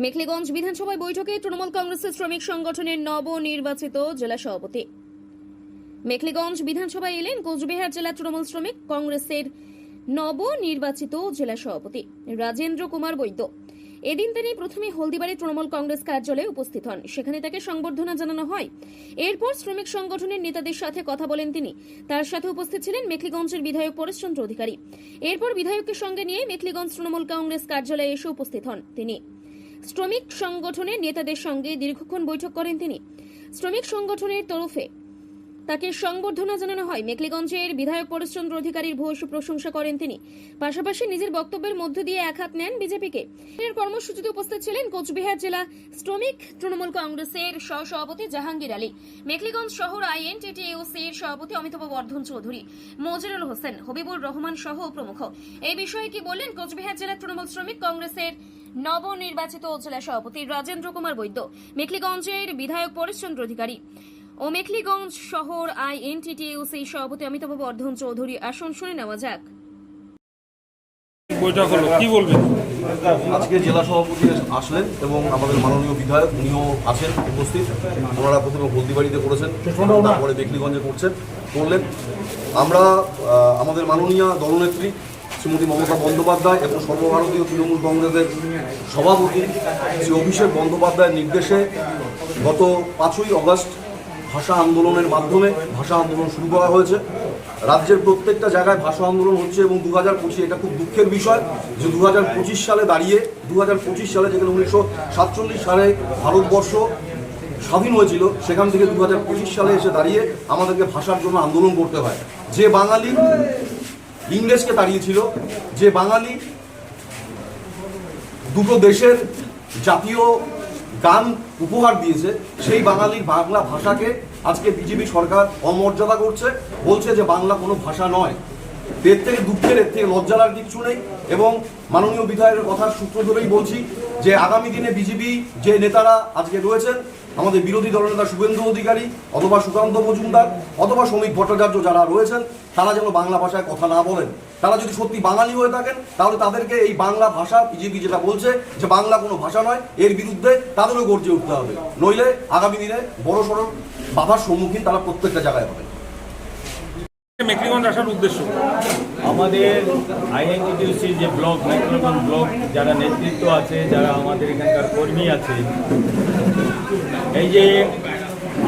মেখলিগঞ্জ বিধানসভায় বৈঠকে তৃণমূল কংগ্রেসের শ্রমিক সংগঠনের নবনির্বাচিত জেলা সভাপতি। মেখলিগঞ্জ বিধানসভায় এলেন কোচবিহার জেলা তৃণমূল শ্রমিক কংগ্রেসের নবনির্বাচিত জেলা সভাপতি রাজেন্দ্র কুমার বৈদ্য। এদিন তিনি প্রথমে হলদিবাড়ি তৃণমূল কংগ্রেস কার্যালয়ে উপস্থিত হন। সেখানে তাকে সংবর্ধনা জানানো হয়। এরপর শ্রমিক সংগঠনের নেতাদের সাথে কথা বলেন তিনি। তার সাথে উপস্থিত ছিলেন মেখলিগঞ্জের বিধায়ক পরেশচন্দ্র অধিকারী। এরপর বিধায়ককে সঙ্গে নিয়ে মেখলিগঞ্জ তৃণমূল কংগ্রেস কার্যালয়ে এসে উপস্থিত হন তিনি। শ্রমিক সংগঠনের নেতাদের সঙ্গে দীর্ঘক্ষণ বৈঠক করেন তিনি। শ্রমিক সংগঠনের তরফে তাকে সংবর্ধনা জানানো হয়। মেকলিগঞ্জের বিধায়ক পরেশচন্দ্র অধিকারীর ভূয়সী প্রশংসা করেন তিনি। পাশাপাশি নিজের বক্তব্যের মধ্য দিয়ে এক হাত নেন বিজেপিকে। এর কর্মসূচিতে উপস্থিত ছিলেন কোচবিহার জেলা শ্রমিক তৃণমূল কংগ্রেসের সহসভাপতি জাহাঙ্গীর আলী মেকলিগঞ্জ শহর আইএনটিটিইউসির সভাপতি অমিতাভ বর্ধন চৌধুরী, মজিরুল হোসেন, হবিবুর রহমান সহ প্রমুখ। এই বিষয়ে কি বললেন কোচবিহার জেলা তৃণমূল শ্রমিক কংগ্রেসের নবনির্বাচিত জেলা সভাপতি রাজেন্দ্র কুমার বৈদ্য মেখলিগঞ্জের বিধায়ক পরেশচন্দ্র অধিকারী ও মেখলিগঞ্জ শহর আইএনটিটিইউসি সভাপতি অমিতাভ বর্ধন চৌধুরী আসন শুনে নেওয়া যাক। বৈঠক হলো কি বলবেন? আজকে জেলা সভাপতি আসলেন এবং আমাদের মাননীয় বিধায়ক উনিও আছেন উপস্থিত। ওনারা প্রথমে হলদিবাড়িতে করেছেন তারপরে বেকলিগঞ্জে করছেন করলেন। আমরা আহ, আমাদের মাননীয় দলনেত্রী শ্রীমতী মমতা বন্দ্যোপাধ্যায় এবং সর্বভারতীয় তৃণমূল কংগ্রেসের সভাপতি শ্রী অভিষেক বন্দ্যোপাধ্যায়ের নির্দেশে গত পাঁচই অগস্ট ভাষা আন্দোলনের মাধ্যমে ভাষা আন্দোলন শুরু করা হয়েছে। রাজ্যের প্রত্যেকটা জায়গায় ভাষা আন্দোলন হচ্ছে এবং দু হাজার পঁচিশ এটা খুব দুঃখের বিষয় যে দু হাজার পঁচিশ সালে দাঁড়িয়ে দু হাজার পঁচিশ সালে যেখানে উনিশশো সাতচল্লিশ সালে ভারতবর্ষ স্বাধীন হয়েছিল, সেখান থেকে দু হাজার পঁচিশ সালে এসে দাঁড়িয়ে আমাদেরকে ভাষার জন্য আন্দোলন করতে হয়। যে বাঙালি ইংরেজকে তাড়িয়েছিল যে বাঙালি দুটো দেশের জাতীয় গান উপহার দিয়েছে, সেই বাঙালির বাংলা ভাষাকে আজকে বিজেপি সরকার অমর্যাদা করছে, বলছে যে বাংলা কোনো ভাষা নয়। এর থেকে দুঃখের এর থেকে লজ্জার কিচ্ছু নেই এবং মাননীয় বিধায়কের কথার সূত্র ধরেই বলছি যে আগামী দিনে বিজেপি যে নেতারা আজকে রয়েছেন, আমাদের বিরোধী দলনেতা শুভেন্দু অধিকারী অথবা সুকান্ত মজুমদার অথবা শ্রমিক ভট্টাচার্য যারা রয়েছেন, তারা যেন বাংলা ভাষায় কথা না বলেন। তারা যদি সত্যি বাঙালি হয়ে থাকেন, তাহলে তাদেরকে এই বাংলা ভাষা, বিজেপি যেটা বলছে যে বাংলা কোনো ভাষা নয়, এর বিরুদ্ধে তাদেরও গর্জে উঠতে হবে। নইলে আগামী দিনে বড় সড়ো বাধার সম্মুখীন তারা প্রত্যেকটা জায়গায় হবে মেকলিগঞ্জ আসার উদ্দেশ্য? আমাদের আইএনটিটিউসি যে ব্লক মাইক্রোগঞ্জ ব্লক, যারা নেতৃত্ব আছে, যারা আমাদের এখানকার কর্মী আছে, এই যে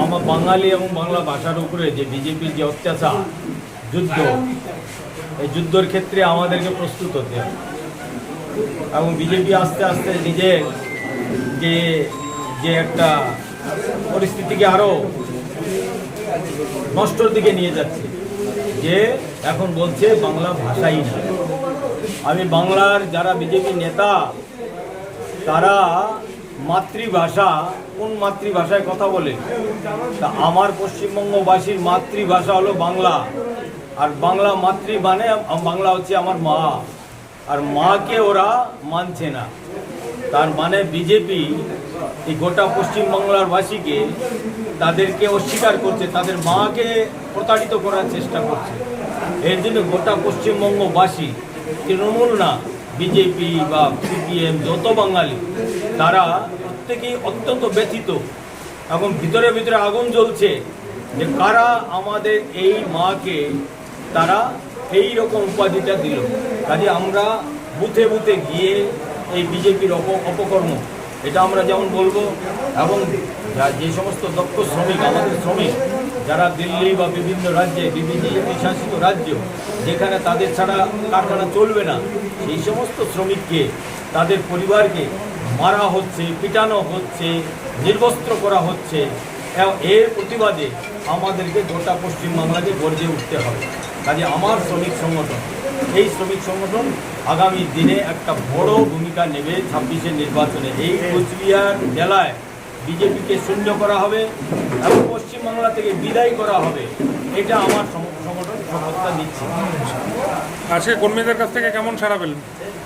আমার বাঙালি এবং বাংলা ভাষার উপরে যে বিজেপির যে অত্যাচার, যুদ্ধ, এই যুদ্ধের ক্ষেত্রে আমাদেরকে প্রস্তুত হতে হবে। এবং বিজেপি আস্তে আস্তে নিজের যে যে একটা পরিস্থিতিকে আরও নষ্টর দিকে নিয়ে যাচ্ছে। যে এখন বলছে বাংলা ভাষাই না। আমি বাংলার যারা বিজেপি নেতা, তারা মাতৃভাষা, কোন মাতৃভাষায় কথা বলে? তা আমার পশ্চিমবঙ্গবাসীর মাতৃভাষা হলো বাংলা। আর বাংলা মাতৃ মানে বাংলা হচ্ছে আমার মা। আর মাকে ওরা মানছে না। তার মানে বিজেপি এই গোটা পশ্চিমবাংলার বাসীকে তাদেরকে অস্বীকার করছে, তাদের মাকে প্রতারিত করার চেষ্টা করছে। এর জন্য গোটা পশ্চিমবঙ্গবাসী, তৃণমূল না, বিজেপি বা সিপিএম, যত বাঙালি, তারা প্রত্যেকেই অত্যন্ত ব্যথিত এখন ভিতরে ভিতরে আগুন জ্বলছে যে কারা আমাদের এই মাকে তারা এই রকম উপাধিটা দিল। কাজে আমরা বুথে বুথে গিয়ে এই বিজেপির অপ, অপকর্ম, এটা আমরা যেমন বলব, এবং যা- সমস্ত দক্ষ শ্রমিক, আমাদের শ্রমিক, যারা দিল্লি বা বিভিন্ন রাজ্যে, বিভিন্ন শাসিত রাজ্য, যেখানে তাদের ছাড়া কারখানা চলবে না, সেই সমস্ত শ্রমিককে, তাদের পরিবারকে মারা হচ্ছে, পিটানো হচ্ছে, নির্বস্ত্র করা হচ্ছে এর প্রতিবাদে আমাদেরকে গোটা পশ্চিমবাংলাকে গর্জে উঠতে হবে। কাজে আমার শ্রমিক সংগঠন, এই শ্রমিক সংগঠন আগামী দিনে একটা বড় ভূমিকা নেবে ছাব্বিশের নির্বাচনে। এই কোচবিহার জেলায় বিজেপিকে শূন্য করা হবে এবং পশ্চিমবাংলা থেকে বিদায় করা হবে। এটা আমার সংগঠন শপথটা দিচ্ছে। আজকে কর্মীদের কাছ থেকে কেমন সারা পেলেন?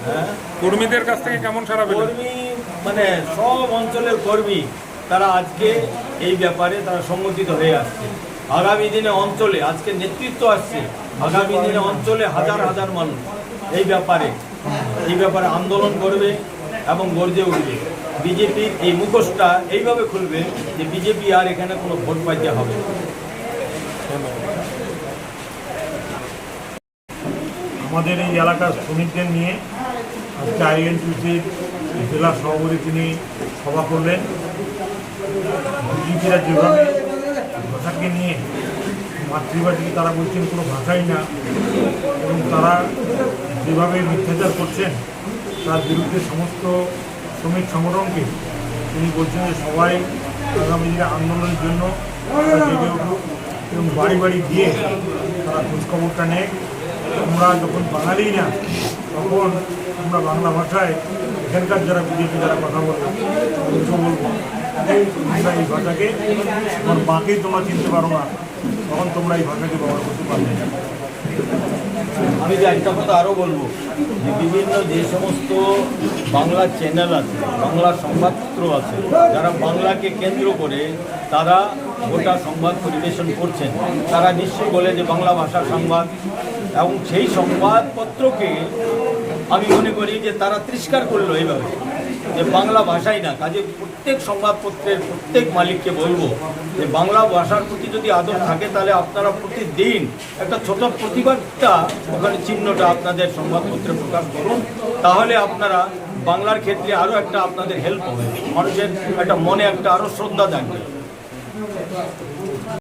হ্যাঁ? কর্মীদের কাছ থেকে কেমন সারা পেলেন? কর্মী মানে সব অঞ্চলের কর্মী তারা আজকে এই ব্যাপারে তারা সংগঠিত হয়ে আসছে। আগামী দিনে অঞ্চলে আজকে নেতৃত্ব আসছে আগামী দিনে অঞ্চলে হাজার হাজার মানুষ এই ব্যাপারে এই ব্যাপারে আন্দোলন করবে এবং গর্জে উঠবে। বিজেপির এই মুখোশটা এইভাবে খুলবে যে বিজেপি আর এখানে কোনো ভোট পাইতে হবে আমাদের এই এলাকার শ্রমিকদের নিয়ে আজকে আইএনটিউসির জেলা সভাপতি তিনি সভা করলেন। বিজেপিরা যেভাবে ভাষাকে নিয়ে মাতৃভাষাকে তারা বলছেন কোনো ভাষাই না, এবং তারা যেভাবে মিথ্যাচার করছেন, তার বিরুদ্ধে সমস্ত শ্রমিক সংগঠনকে তিনি বলছেন যে সবাই আগামী দিনে আন্দোলনের জন্য এবং বাড়ি বাড়ি গিয়ে তারা খোঁজখবরটা নেয় আমরা যখন বাঙালি না, তখন আমরা বাংলা ভাষায় এখানকার যারা বিজেপি যারা কথা বলে তাদেরকে বলব তোমরা এই ভাষাকে তোমার মাকেই তোমরা চিনতে পারো না, তখন তোমরা এই ভাষাকে ব্যবহার করতে পারবে আমি যে একটা কথা আরও বলব যে বিভিন্ন যে সমস্ত বাংলা চ্যানেল আছে, বাংলা সংবাদপত্র আছে, যারা বাংলাকে কেন্দ্র করে তারা গোটা সংবাদ পরিবেশন করছেন। তারা নিশ্চয়ই বলে যে বাংলা ভাষার সংবাদ। এবং সেই সংবাদপত্রকে আমি মনে করি যে তারা তিরস্কার করল এইভাবে। যে বাংলা ভাষাই না, কাজে প্রত্যেক সংবাদপত্রের প্রত্যেক মালিককে বলব যে বাংলা ভাষার প্রতি যদি আদর থাকে, তাহলে আপনারা প্রতিদিন একটা ছোট প্রতিবাদটা, ওখানে চিহ্নটা আপনাদের সংবাদপত্রে প্রকাশ করুন। তাহলে আপনারা বাংলার ক্ষেত্রে আরও একটা আপনাদের হেল্প হবে। মানুষের একটা মনে, একটা আরও শ্রদ্ধা থাকবে